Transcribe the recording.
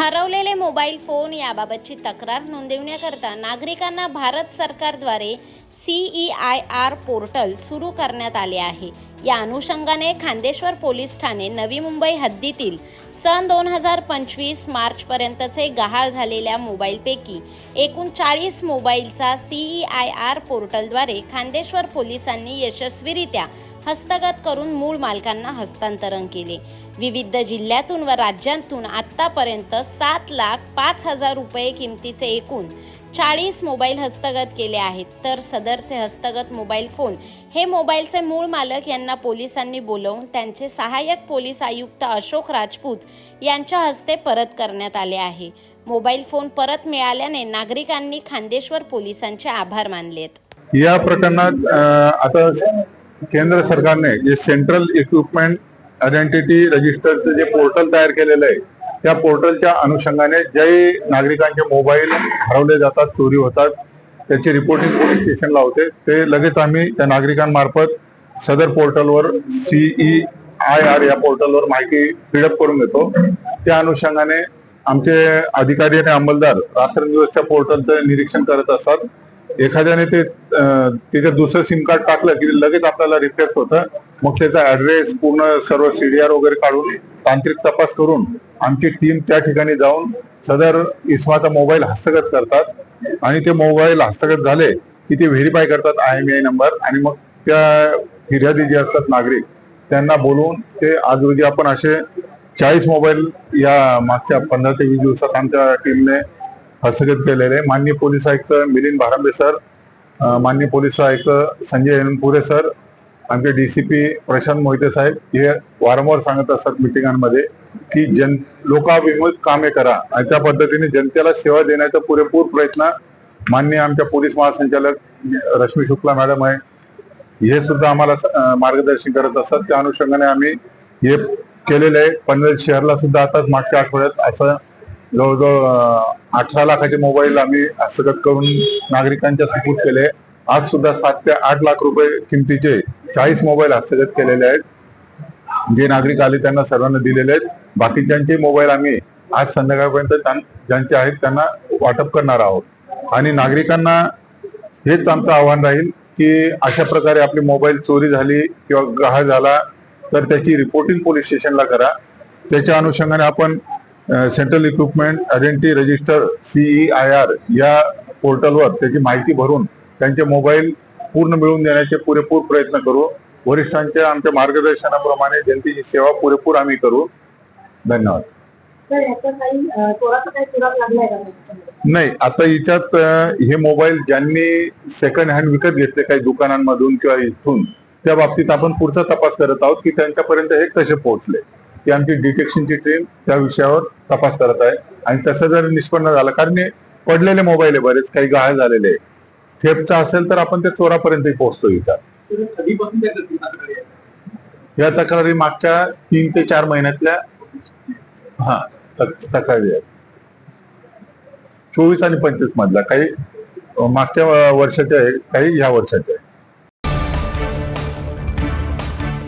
हरवलेले mobile phone याबाबतची तक्रार नोंदविण्याकरता नागरिकांना भारत सरकारद्वारे C E I R portal सुरू करण्यात आले आहे. या अनुषंगाने खांदेश्वर पोलीस ठाणे नवी मुंबई हद्दीतील सन दोन हजार पंचवीस मार्चपर्यंतचे गहाळ झालेल्या मोबाईलपैकी एकूण चाळीस मोबाईलचा सीई आय आर पोर्टलद्वारे खांदेश्वर पोलिसांनी यशस्वीरित्या हस्तगत करून मूळ मालकांना हस्तांतरण केले. विविध जिल्ह्यातून व राज्यांतून आत्तापर्यंत सात लाख पाच हजार रुपये किमतीचे एकूण चाळीस मोबाईल हस्तगत केले आहेत. तर सदरचे हस्तगत मोबाईल फोन हे मोबाईलचे मूळ मालक यांना पोलिसांनी बोलवून त्यांचे सहाय्यक पोलीस आयुक्त अशोक राजपूत यांच्या हस्ते परत करण्यात आले आहे. मोबाईल फोन परत मिळाल्याने नागरिकांनी खांदेश्वर पोलिसांचे आभार मानलेत. या प्रकरणात आता केंद्र सरकारने जे सेंट्रल इक्विपमेंट आयडेंटिटी रजिस्टरचं जे पोर्टल तयार केलेलं आहे त्या पोर्टलच्या अनुषंगाने जे नागरिकांचे मोबाईल हरवले जातात चोरी होतात त्याची रिपोर्टिंग पोलीस स्टेशनला होते. ते लगेच आम्ही त्या नागरिकांमार्फत सदर पोर्टलवर सीई आय आर या पोर्टलवर माहिती फिडअप करून घेतो. त्या अनुषंगाने आमचे अधिकारी आणि अंमलदार रात्रंदिवस त्या पोर्टलचं निरीक्षण करत असतात. एखाद्याने ते तिथे त्याच्यात दुसरं सिम कार्ड टाकलं की लगेच आपल्याला रिफ्लेक्ट होतं. मग त्याचा ऍड्रेस पूर्ण सर्व सीडीआर वगैरे काढून तांत्रिक तपास करून आमची टीम त्या ठिकाणी जाऊन सदर इस्माचा मोबाईल हस्तगत करतात. आणि ते मोबाईल हस्तगत झाले की ते व्हेरीफाय करतात आय एम आय नंबर आणि मग त्या फिर्यादी जे असतात नागरिक त्यांना बोलवून ते आज रोजी आपण असे चाळीस मोबाईल या मागच्या पंधरा ते वीस दिवसात आमच्या टीमने हस्तगत केलेले. मान्य माननीय पोलीस आयुक्त मिलिंद भारंबे सर मान्य माननीय पोलीस आयुक्त संजय यनपुरे सर आमचे डीसीपी प्रशांत मोहिते साहेब हे वारंवार सांगत असतात मिटिंगांमध्ये की जन लोकाभिमुख कामे करा. आणि त्या पद्धतीने जनतेला सेवा देण्याचा पुरेपूर प्रयत्न मान्य आमच्या पोलीस महासंचालक रश्मी शुक्ला मॅडम आहे. हे सुद्धा आम्हाला मार्गदर्शन करत असतात. त्या अनुषंगाने आम्ही हे केलेलं आहे. पनवेल शहरला सुद्धा आताच मागच्या आठवड्यात असं जवळजवळ अठरा लाखाचे मोबाईल आम्ही हस्तगत करून नागरिकांच्या सुपूत केले. आज सुद्धा सात ते आठ लाख रुपये किमतीचे चाळीस मोबाईल हस्तगत केलेले आहेत. जे नागरिक आले त्यांना सर्वांना दिलेले आहेत. बाकीच्यांचे मोबाईल आम्ही आज संध्याकाळपर्यंत त्यां- ज्यांचे आहेत त्यांना वाटप करणार आहोत. आणि नागरिकांना हेच आमचं आव्हान राहील की अशा प्रकारे आपली मोबाईल चोरी झाली किंवा गहाळ झाला तर त्याची रिपोर्टिंग पोलीस स्टेशनला करा. त्याच्या अनुषंगाने आपण central equipment identity register C E I R या पोर्टलवर त्याची माहिती भरून त्यांचे मोबाईल पूर्ण मिळवून देण्याचे पुरेपूर प्रयत्न करू. वरिष्ठांच्या आमच्या मार्गदर्शनाप्रमाणे जनतेची सेवा पुरेपूर आम्ही करू. धन्यवाद? नाही आता हिच्यात हे मोबाईल ज्यांनी सेकंड हँड विकत घेतले काही दुकानांमधून किंवा इथून त्या बाबतीत आपण पुढचा तपास करत आहोत की त्यांच्यापर्यंत हे कसे पोहोचले. ती आमची डिटेक्शनची टीम त्या विषयावर तपास करत आहे. आणि तसं जर निष्पन्न झालं कारण पडलेले मोबाईल आहे बरेच काही गहाळ झालेले थेपचा असेल तर आपण ते चोरापर्यंत पोहोचतो विचार या तक्रारी मागच्या तीन ते चार महिन्यातल्या हा तक्रारी आहेत. चोवीस आणि पंचवीस मधल्या काही मागच्या वर्षाच्या आहे काही ह्या वर्षाच्या आहेत.